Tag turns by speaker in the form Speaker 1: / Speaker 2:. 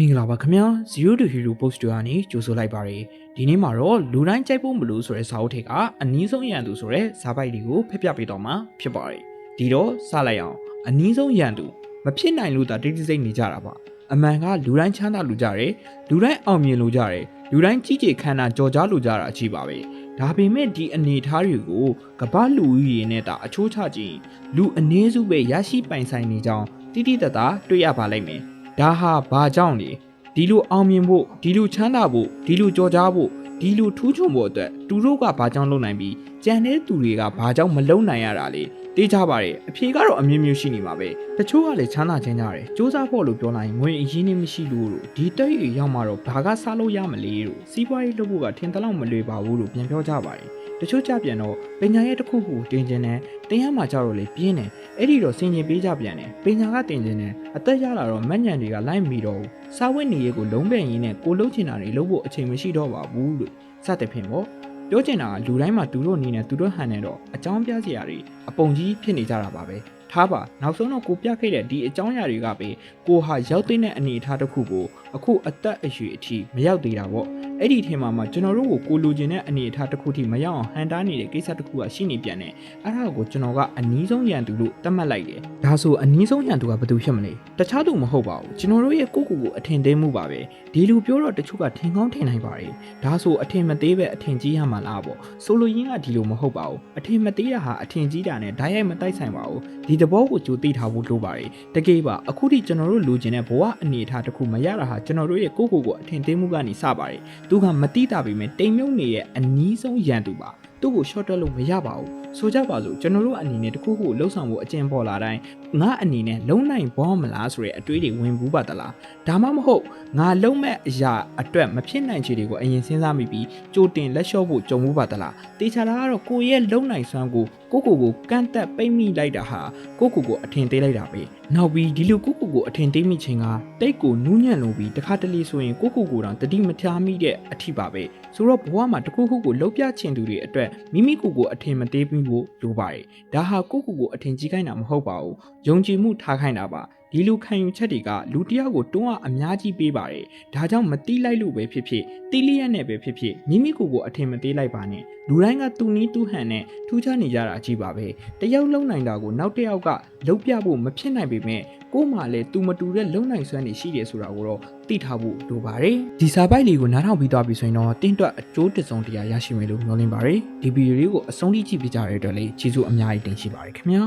Speaker 1: မင်္ဂလာပါခင်ဗျာ Zero to Hero Post တို့ကနေကြိုဆိုလိုက်ပါရယ်ဒီနေ့မှာတော့လူတိုင်းကြိုက်ဖို့မလို့ဆိုတဲ့စာအုပ်ထိပ်ကအနည်းဆုံးရန်သူဆိုတဲ့ဇာပိုက်တွေကိုဖျက်ပြပေးတော့မှာဖြစ်ပါတယ်ဒီတော့စလိုက်အောင်အနည်းဆုံးရန်သူမဖြစ်နိုင်လို့သာတိတိစိတ်နေကြတာပါအမှန်ကလူတိုင်းချမ်းသာလူကြတယ်လူတိုင်းအောင်မြင်လူကြတယ်လူတိုင်းကြီးကြီးခမ်းနားကြော်ကြားလူကြတာအချိပါပဲဒါပေမဲ့ဒီအနေအထားတွေကိုကမ္ဘာလူကြီးတွေနဲ့တာအချိုးချကြည့်ရင်လူအနည်းစုပဲရရှိပိုင်ဆိုင်နေကြောင်းတိတိတတ်တာတွေ့ရပါလိမ့်မယ် ဒါဟာဘာကြောင့်လဲဒီလိုအောင်မြင်ဖို့ဒီလိုချမ်းသာဖို့ဒီလိုကြော်ကြားဖို့ဒီလိုထူးချွန်ဖို့အတွက်သူတို့ကဘာကြောင့်လုပ်နိုင်ပြီးကြံတဲ့သူတွေကဘာကြောင့်မလုပ်နိုင်ရတာလဲတေးကြပါရဲ့အဖြေကတော့အမျိုးမျိုးရှိနေမှာပဲတချို့ကလည်းချမ်းသာခြင်းကြတယ်စူးစမ်းဖို့လို့ပြောလိုက်ရင်ငွေအရင်းနှီးမရှိလို့လို့ဒီတက်ရရောက်မှာတော့ဘာကစားလို့ရမလဲလို့စီးပွားရေးလုပ်ဖို့ကထင်သလောက်မလွယ်ပါဘူးလို့ပြန်ပြောကြပါတယ် တချို့ကြပြန်တော့ပညာရဲ့တစ်ခုခုတင်ခြင်းနဲ့တင်ရမှာကြတော့လေပြင်းတယ်အဲ့ဒီတော့စင်ကျင်ပေးကြပြန်တယ်ပညာကတင်ခြင်းနဲ့အသက်ရလာတော့မက်ညံတွေကလိုက်မီတော့ဘူးစာဝတ်နေရေးကိုလုံးပန်ရင်းနဲ့ကိုလုံးချင်တာတွေလုပ်ဖို့အချိန်မရှိတော့ပါဘူးလို့စသဖြင့်ပေါ့ပြောချင်တာကလူတိုင်းမှာသူတို့အနေနဲ့သူတို့ဟန်နေတော့အကြောင်းပြစရာတွေအပုံကြီးဖြစ်နေကြတာပါပဲထားပါနောက်ဆုံးတော့ကိုပြခဲ့တဲ့ဒီအကြောင်းအရာတွေကပဲကိုဟာရောက်တဲ့အနေအထားတစ်ခုကိုအခုအသက်အရွယ်အထိမရောက်သေးတာပေါ့ အဲ့ဒီထင်မှာမှကျွန်တော်တို့ကိုကိုလိုချင်တဲ့အနေအထားတစ်ခုထိမရောက်အောင်ဟန်တားနေတဲ့ကိစ္စတစ်ခုကရှိနေပြန်တယ်အဲ့ဒါကိုကျွန်တော်ကအနည်းဆုံးရန်သူလို့သတ်မှတ်လိုက်တယ်ဒါဆိုအနည်းဆုံးရန်သူကဘယ်သူဖြစ်မလဲတခြားသူမဟုတ်ပါဘူးကျွန်တော်တို့ရဲ့ကိုယ့်ကိုယ်ကိုအထင်သေးမှုပါပဲဒီလူပြောတော့တချို့ကထင်ကောင်းထင်နိုင်ပါတယ်ဒါဆိုအထင်မသေးပဲအထင်ကြီးရမှာလားပေါ့ဆိုလိုရင်းကဒီလိုမဟုတ်ပါဘူးအထင်မသေးတာဟာအထင်ကြီးတာနဲ့ဓာတ်ရိုက်မတိုက်ဆိုင်ပါဘူးဒီသဘောကိုကြိုသိထားဖို့လိုပါတယ်တကယ်ပါအခုထိကျွန်တော်တို့လိုချင်တဲ့ဘဝအနေအထားတစ်ခုမရတာဟာကျွန်တော်တို့ရဲ့ကိုယ့်ကိုယ်ကိုအထင်သေးမှုကနေစပါတယ်သူကမတိတာပေမဲ့တိမ်မြုံနေရဲ့အနီးဆုံးရန်သူပါ သူ့ကို short တက်လို့မရပါဘူးဆိုကြပါစို့ကျွန်တော်တို့အနေနဲ့တခုခုလှုပ်ဆောင်ဖို့အကျင့်ပေါ်လာတိုင်းငါအနေနဲ့လုံနိုင်ဘောမလားဆိုတဲ့အတွေးတွေဝင်ဘူးပါတလားဒါမှမဟုတ်ငါလုံမဲ့အရာအတွက်မဖြစ်နိုင်ချေတွေကိုအရင်စဉ်းစားမိပြီးကြိုတင်လက်လျှော့ဖို့ကြုံမှုပါတလားတေချာတာကတော့ကိုယ့်ရဲ့လုံနိုင်စွမ်းကိုကိုကိုကိုကန့်တက်ပိတ်မိလိုက်တာဟာကိုကိုကိုအထင်သေးလိုက်တာပဲနောက်ပြီးဒီလိုကိုကိုကိုအထင်သေးမိခြင်းကတိတ်ကိုနူးညံ့လို့ပြီးတခါတလေဆိုရင်ကိုကိုကိုတောင်တတိမထားမိတဲ့အထီပါပဲဆိုတော့ဘဝမှာတခုခုကိုလှုပ်ပြချင်သူတွေအတွက်မိမိကိုကိုအထင်မသေးပြီးဖို့လိုပါတယ်ဒါဟာကိုကိုကိုအထင်ကြီးခိုင်းတာမဟုတ်ပါဘူးယုံကြည်မှုထားခိုင်းတာပါ ဒီလိုခံယူချက်တွေကလူတစ်ယောက်ကိုတွန်းအားအများကြီးပေးပါတယ်။ဒါကြောင့်မတိလိုက်လို့ပဲဖြစ်ဖြစ်တိလျက်နဲ့ပဲဖြစ်ဖြစ်မိမိကိုယ်ကိုအထင်မသေးလိုက်ပါနဲ့။လူတိုင်းကသူနီးသူဟန်နဲ့ထူးခြားနေကြတာအကြည့်ပါပဲ။တယောက်လုံနိုင်တာကိုနောက်တစ်ယောက်ကလုံပြဖို့မဖြစ်နိုင်ပေမဲ့ကို့မှာလည်းသူမတူတဲ့လုံနိုင်စွမ်းတွေရှိတယ်ဆိုတာကိုတော့သိထားဖို့လိုပါတယ်။ဒီစာပိုက်လေးကိုနားထောင်ပြီးသွားပြီဆိုရင်တော့တင်းတွက်အကျိုးတစုံတရာရရှိမယ်လို့မျှော်လင့်ပါတယ်။ဒီဗီဒီယိုလေးကိုအဆုံးထိကြည့်ပြကြတဲ့အတွက်လည်းကျေးဇူးအများကြီးတင်ရှိပါတယ်ခင်ဗျာ။